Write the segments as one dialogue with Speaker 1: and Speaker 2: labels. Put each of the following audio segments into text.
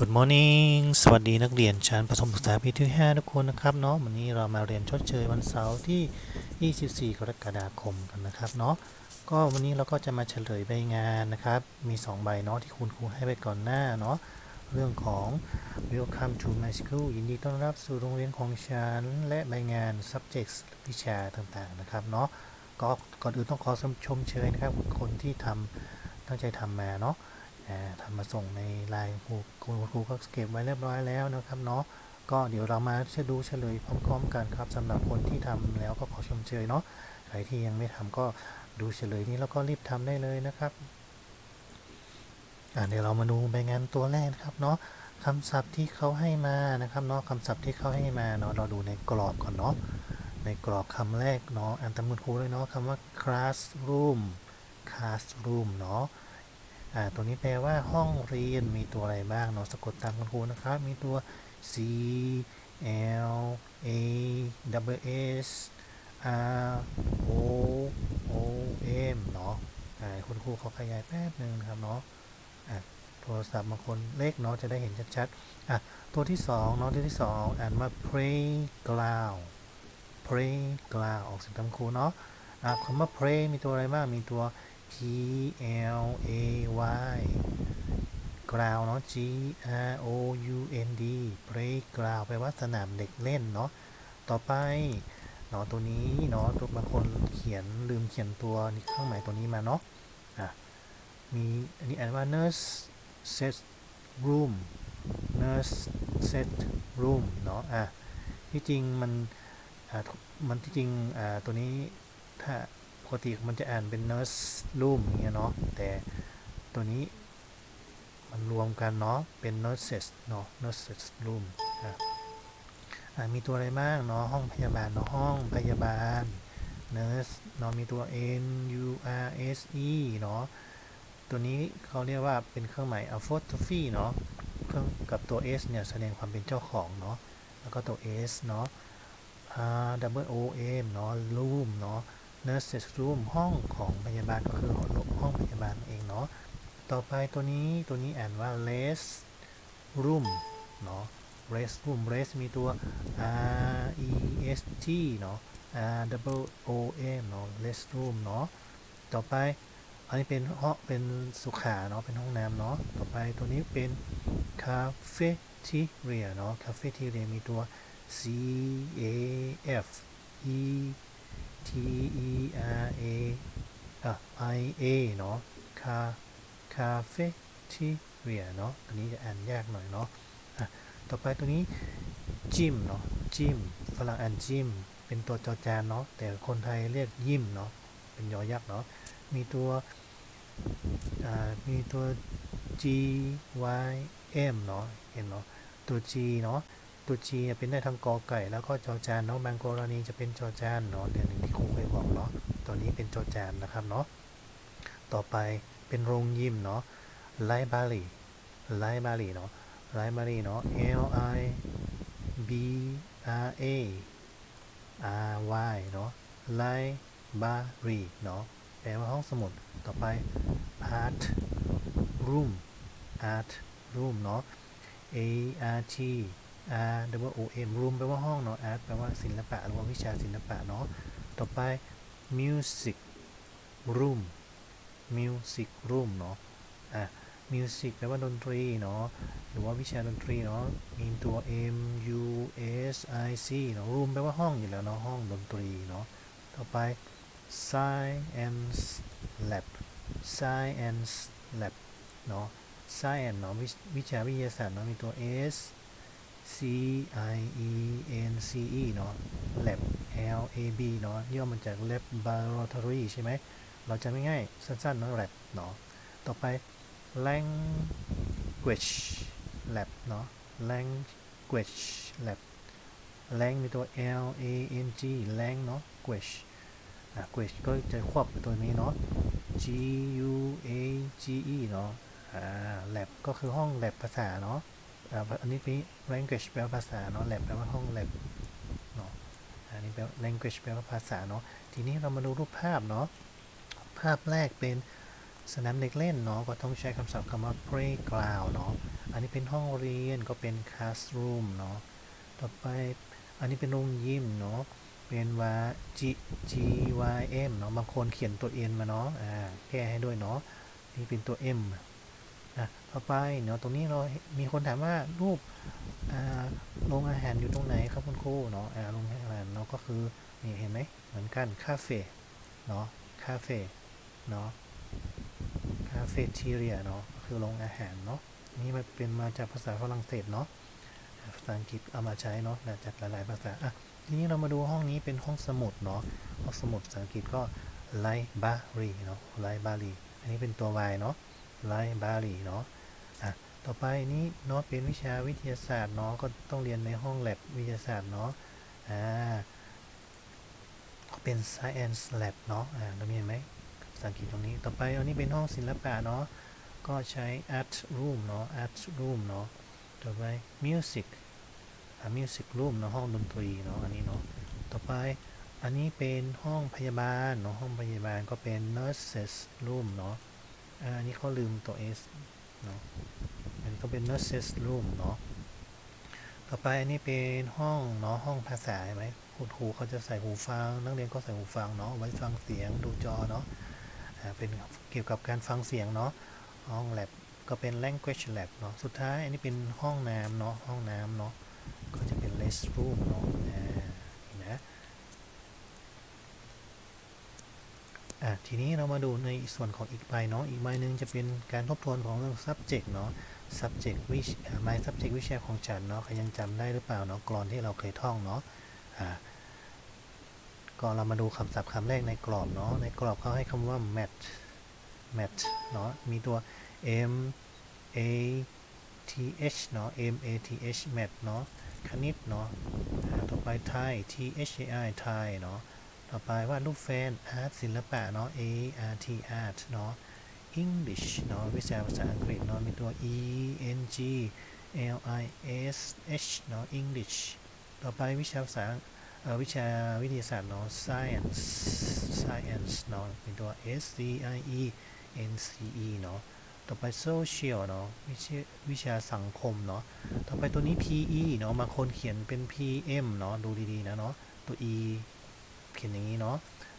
Speaker 1: Good morning สวัสดีนักเรียนชั้นประถมศึกษาปีที่ 5 ทุกคนนะครับเนาะวันนี้เรามาเรียนชดเชยวันเสาร์ที่ 24 กรกฎาคมกันนะครับเนาะก็วันนี้เราก็จะมาเฉลยใบงานนะครับ มี 2 ใบเนาะที่คุณครูให้ไปก่อนหน้าเนาะเรื่องของ Welcome to my school ยินดีต้อนรับสู่โรงเรียนของฉัน และใบงาน subjects วิชาต่างๆนะครับเนาะก็ก่อนอื่นต้องขอชมเชยนะครับคนที่ทำตั้งใจทำมาเนาะ ทำมาส่งในไลน์ครูคุณครูก็เก็บไว้เรียบร้อยแล้วนะครับเนาะก็เดี๋ยวเรามาจะดูเฉลยพร้อมๆกันครับสำหรับคนที่ทำแล้วก็ขอชมเชยเนาะใครที่ยังไม่ทำก็ดูเฉลยนี้แล้วก็รีบทำได้เลยนะครับเดี๋ยวเรามาดูใบงานตัวแรกนะครับเนาะคำศัพท์ที่เขาให้มานะครับเนาะคำศัพท์ที่เขาให้มาเนาะเราดูในกรอบก่อนเนาะในกรอบคำแรกเนาะอ่านตามคุณครูเลยเนาะคำว่า classroom classroom เนาะ อ่าตัวนี้แปลว่าห้องเรียนมีตัวอะไรบ้างเนาะสะกดตามคุณครูนะครับ มีตัว C L A W S R O O M เนาะอ่าคุณครูเขาขยายแป๊บหนึ่งครับเนาะอะโทรศัพท์บางคนเลขเนาะจะได้เห็นชัดๆอะตัวที่สองเนาะตัวที่สองอ่านว่า playground playground ออกเสียงตามครูเนาะอะคำว่า play มีตัวอะไรบ้างมีตัว P L A Y ground เนาะ G R O U N D playground แปลว่าสนามเด็กเล่นเนาะ ต่อไปเนาะตัวนี้เนาะตัวบางคนเขียนลืมเขียนตัวเครื่องหมายตัวนี้มาเนาะ อะ มีอันนี้อ่านว่า nurse set room nurse set room เนาะ อะ ที่จริงมัน อ่ามันที่จริง อ่า ตัวนี้ถ้า ปกติมันจะอ่านเป็น nurse room อย่างเงี้ยเนาะแต่ตัวนี้มันรวมกันเนาะเป็น nurses เนาะ nurses room อะะมีตัวอะไรบ้างเนาะห้องพยาบาลเนาะห้องพยาบาล nurse เนาะมีตัว n u r s e เนาะตัวนี้เขาเรียกว่าเป็นเครื่องหมาย apostrophe เนาะเครื่องกับตัว s เนี่ยแสดงความเป็นเจ้าของเนาะแล้วก็ตัว s เนาะ r w o m เนาะ room เนาะ nurses room ห้องของพยาบาลก็คือห้องพยาบาลเองเนาะ ต่อไปตัวนี้ตัวนี้อ่านว่า rest room เนาะ rest room rest มีตัว r e s t เนาะ r w o m เนาะ rest room เนาะ ต่อไปอันนี้เป็นห้องเป็นสุขาเนาะ เป็นห้องน้ำเนาะ ต่อไปตัวนี้เป็น cafeteria เนาะ cafeteria มีตัว c a f e T E R A อะ I A เนาะคาคาเฟ่ที่เรียเนาะอันนี้จะอ่านยากหน่อยเนาะอะต่อไปตัวนี้จิมเนาะจิมฝรั่งอ่านจิมเป็นตัวจอจานเนาะแต่คนไทยเรียกยิมเนาะเป็นยอยักษ์เนาะมีตัวอ่ามีตัว G Y M เนาะเห็นเนาะตัว G เนาะ ตัว G เป็นได้ทั้งกอไก่ แล้วก็จอจานเนาะบางกรณีจะเป็นจอจานเนาะเรื่องหนึ่งที่ครูเคยบอกเนาะตัวนี้เป็นจอจานนะครับเนาะต่อไปเป็นโรงยิมเนาะ library library เนาะ library เนาะ L I B R A R Y เนาะ library เนาะแปลว่าห้องสมุดต่อไป art room art room เนาะ A R T R W O M room แปลว่าห้องเนาะ art แปลว่าศิลปะหรือว่าวิชาศิลปะเนาะ ต่อไป music room music room เนาะ อะ music แปลว่าดนตรีเนาะ หรือว่าวิชาดนตรีเนาะ มีตัว M U S I C เนาะ room แปลว่าห้องอยู่แล้วเนาะ ห้องดนตรีเนาะ ต่อไป science lab science lab เนาะ science เนาะ วิวิชาวิทยาศาสตร์เนาะ มีตัว S C I E N C E เนาะ lab L A B เนาะย่อมาจาก laboratory ใช่ไหม เราจะไม่ง่ายๆสั้นๆเนาะ lab เนาะ ต่อไป language lab เนาะ language lab lang มีตัว L A N G lang เนาะ guage อะ guage ก็จะควบกับตัวนี้เนาะ G U A G E เนาะ อ่า lab ก็คือห้อง lab ภาษาเนาะ อันนี้เป็น language แปลว่าภาษาเนาะ lab แปลว่าห้อง lab เนาะ อันนี้แปล language แปลว่าภาษาเนาะ ทีนี้เรามาดูรูปภาพเนาะ ภาพแรกเป็นสนามเด็กเล่นเนาะ ก็ต้องใช้คำศัพท์คำว่า playground เนาะ อันนี้เป็นห้องเรียนก็เป็น classroom เนาะ ต่อไปอันนี้เป็นโรงยิมเนาะ เป็นว่า G G Y M เนาะ บางคนเขียนตัว N มาเนาะ อ่า แก้ให้ด้วยเนาะ นี่เป็นตัว M อะต่อไปเนาะตรงนี้เรา มีคนถามว่ารูปโรงอาหารอยู่ตรงไหนครับคุณครูเนาะโรงอาหารเนาะก็คือนี่เห็นไหมเหมือนกันคาเฟ่เนาะคาเฟ่เนาะคาเฟ่ทีเรียเนาะคือโรงอาหารเนาะนี่มันเป็นมาจากภาษาฝรั่งเศสเนาะภาษาอังกฤษเอามาใช้เนาะจากหลายๆภาษาอะทีนี้เรามาดูห้องนี้เป็นห้องสมุดเนาะห้องสมุดภาษาอังกฤษก็ library เนาะ library อันนี้เป็นตัว y เนาะ library เนาะอะต่อไปนี้เนาะเป็นวิชาวิทยาศาสตร์เนาะก็ต้องเรียนในห้องแลบวิทยาศาสตร์เนาะอ่าเป็น science lab เนาะอ่าเรามีเห็นไหมภาษาอังกฤษตรงนี้ต่อไปอันนี้เป็นห้องศิลปะเนาะก็ใช้ art room เนาะ art room เนาะต่อไป music อ่า music room เนาะห้องดนตรีเนาะอันนี้เนาะต่อไปอันนี้เป็นห้องพยาบาลเนาะห้องพยาบาลก็เป็น nurses room เนาะ อันนี้เขาลืมตัว s เนาะอันนี้ก็เป็น nurses room เนาะต่อไปอันนี้เป็นห้องเนาะห้องภาษาใช่ไหมคุณครูเขาจะใส่หูฟัง นักเรียนก็ใส่หูฟังเนาะไว้ฟังเสียงดูจอเนาะเป็นเกี่ยวกับการฟังเสียงเนาะห้อง lab ก็เป็น language lab เนาะสุดท้ายอันนี้เป็นห้องน้ำเนาะห้องน้ำเนาะก็จะเป็น restroom เนาะ อ่าเห็นไหมอะ ทีนี้เรามาดูในส่วนของอีกใบเนาะอีกใบหนึ่งจะเป็นการทบทวนของเรื่อง subject เนาะ subject วิชา my subject วิชาของฉันเนาะใครยังจำได้หรือเปล่าเนาะกรอนที่เราเคยท่องเนาะก็เรามาดูคำศัพท์คำแรกในกรอบเนาะในกรอบเขาให้คำว่า mat mat เนาะมีตัว m a t h เนาะ m a t h mat เนาะคณิตเนาะต่อไปไทย t h a i ไทยเนาะ ต่อไปวาดรูปแฟน art ศิลปะเนาะ a r t art เนาะ English เนาะวิชาภาษาอังกฤษเนาะมีตัว e n g l i s h เนาะ English ต่อไปวิชาภาษาวิชาวิทยาศาสตร์เนาะ science science เนาะเป็นตัว s c i e n c e เนาะต่อไป social เนาะวิชาวิชาสังคมเนาะต่อไปตัวนี้ PE เนาะบางคนเขียนเป็น PM เนาะดูดีๆนะเนาะตัว E เขียนอย่างนี้เนาะ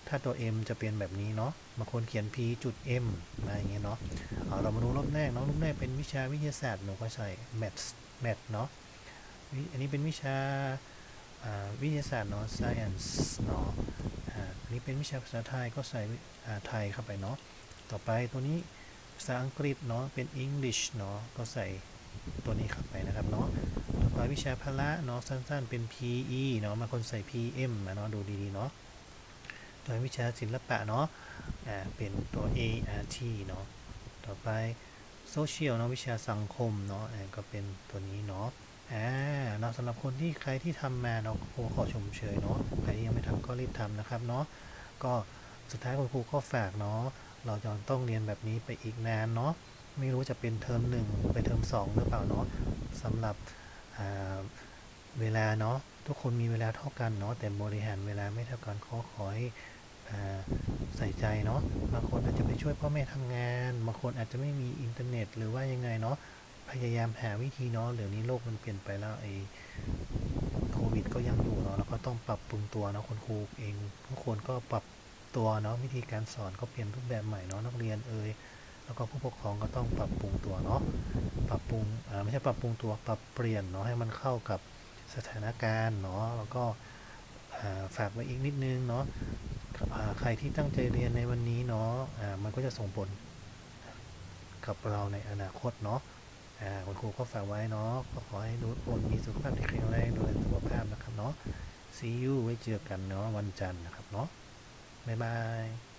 Speaker 1: ถ้าตัว M จะเป็นแบบนี้เนาะบางคนเขียน P จุด M มาอย่างเงี้ยเนาะเอาเรามาดูรอบแรกเนาะรอบแรกเป็นวิชาวิทยาศาสตร์หนูก็ใส่ maths math เนาะอันนี้เป็นวิชาาวิทยาศาสตร์เนาะ science เนาะอันนี้เป็นวิชาภาษาไทยก็ใส่ไทยเข้าไปเนาะ ต่อไปตัวนี้ภาษาอังกฤษเนาะ เป็น English เนาะ ก็ใส่ตัวนี้เข้าไปนะครับเนาะ ต่อไปวิชาพละเนาะสั้นๆเป็น PE เนาะบางคนใส่ PM มาเนาะดูดีๆเนาะ ต่อไปวิชาศิลปะเนาะอ่าเป็นตัว ART เนาะต่อไป social เนาะวิชาสังคมเนาะอ่าก็เป็นตัวนี้เนาะอ่าเนาะสำหรับคนที่ใครที่ทำมาเนาะครูขอชมเชยเนาะใครที่ยังไม่ทำก็รีบทำนะครับเนาะก็สุดท้ายคุณครูก็ฝากเนาะเราจะต้องเรียนแบบนี้ไปอีกนานเนาะไม่รู้จะเป็นเทอมหนึ่งไปเทอมสองหรือเปล่าเนาะสำหรับเวลาเนาะ ทุกคนมีเวลาเท่ากันเนาะแต่บริหารเวลาไม่เท่ากันขอขอให้ใส่ใจเนาะบางคนอาจจะไปช่วยพ่อแม่ทำงานบางคนอาจจะไม่มีอินเทอร์เน็ต หรือว่ายังไงเนาะพยายามหาวิธีเนาะเดี๋ยวนี้โลกมันเปลี่ยนไปแล้วไอ้โควิดก็ยังอยู่เนาะแล้วก็ต้องปรับปรุงตัวเนาะคุณครูเองทุกคนก็ปรับตัวเนาะวิธีการสอนก็เปลี่ยนรูปแบบใหม่เนาะนักเรียนเอ่ยแล้วก็ผู้ปกครองก็ต้องปรับปรุงตัวเนาะปรับปรุงไม่ใช่ปรับปรุงตัวปรับเปลี่ยนเนาะให้มันเข้ากับ สถานการณ์เนาะแล้วก็ฝากไว้อีกนิดนึงเนาะใครที่ตั้งใจเรียนในวันนี้เนาะมันก็จะส่งผลกับเราในอนาคตเนาะคุณครูก็ฝากไว้เนาะก็ขอให้ทุกคนมีสุขภาพที่แข็งแรงดูแลสุขภาพนะครับเนาะ see you ไว้เจอกันเนาะวันจันทร์นะครับเนาะบ๊ายบาย